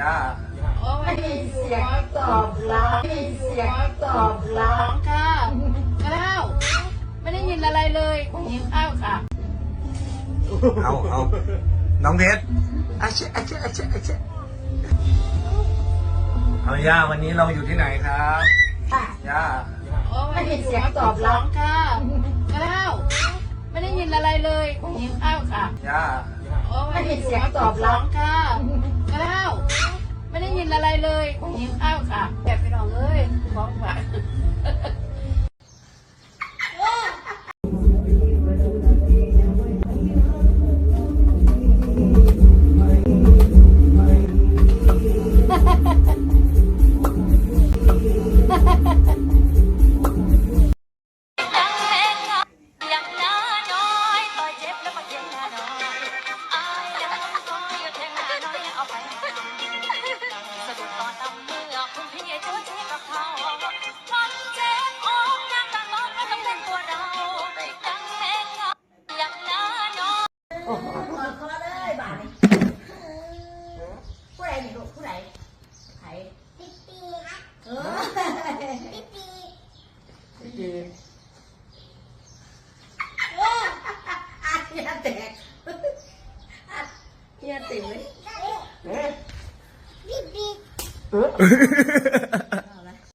ย่าไม่มีเสียงตอบรับไม่มีเสียงตอบรับค่ะข้าวไม่ได้ยินอะไรเลยหิวข้าวค่ะ เอาเอาน้องเพชรอาเชอาเชอาเชอาเชเอาย่าวันนี้เราอยู่ที่ไหนครับค่ะย่าไม่มีเสียงตอบรับค่ะข้าวไม่ได้ยินอะไรเลยหิวข้าวค่ะย่าไม่มีเสียงตอบรับค่ะ อะไรเลยหิวข้าวค่ะแบบพี่น้องเอ้ยของฝากอ อยโอ้โหขอเลยบาทนี้ผู้ใดนี่ลูกผู้ใดไผปิ๊กปีเออปิ๊กปีปิ๊กปีอาเฮียแตกอาเฮียแตกเลยเอ๊ะปิ๊กปี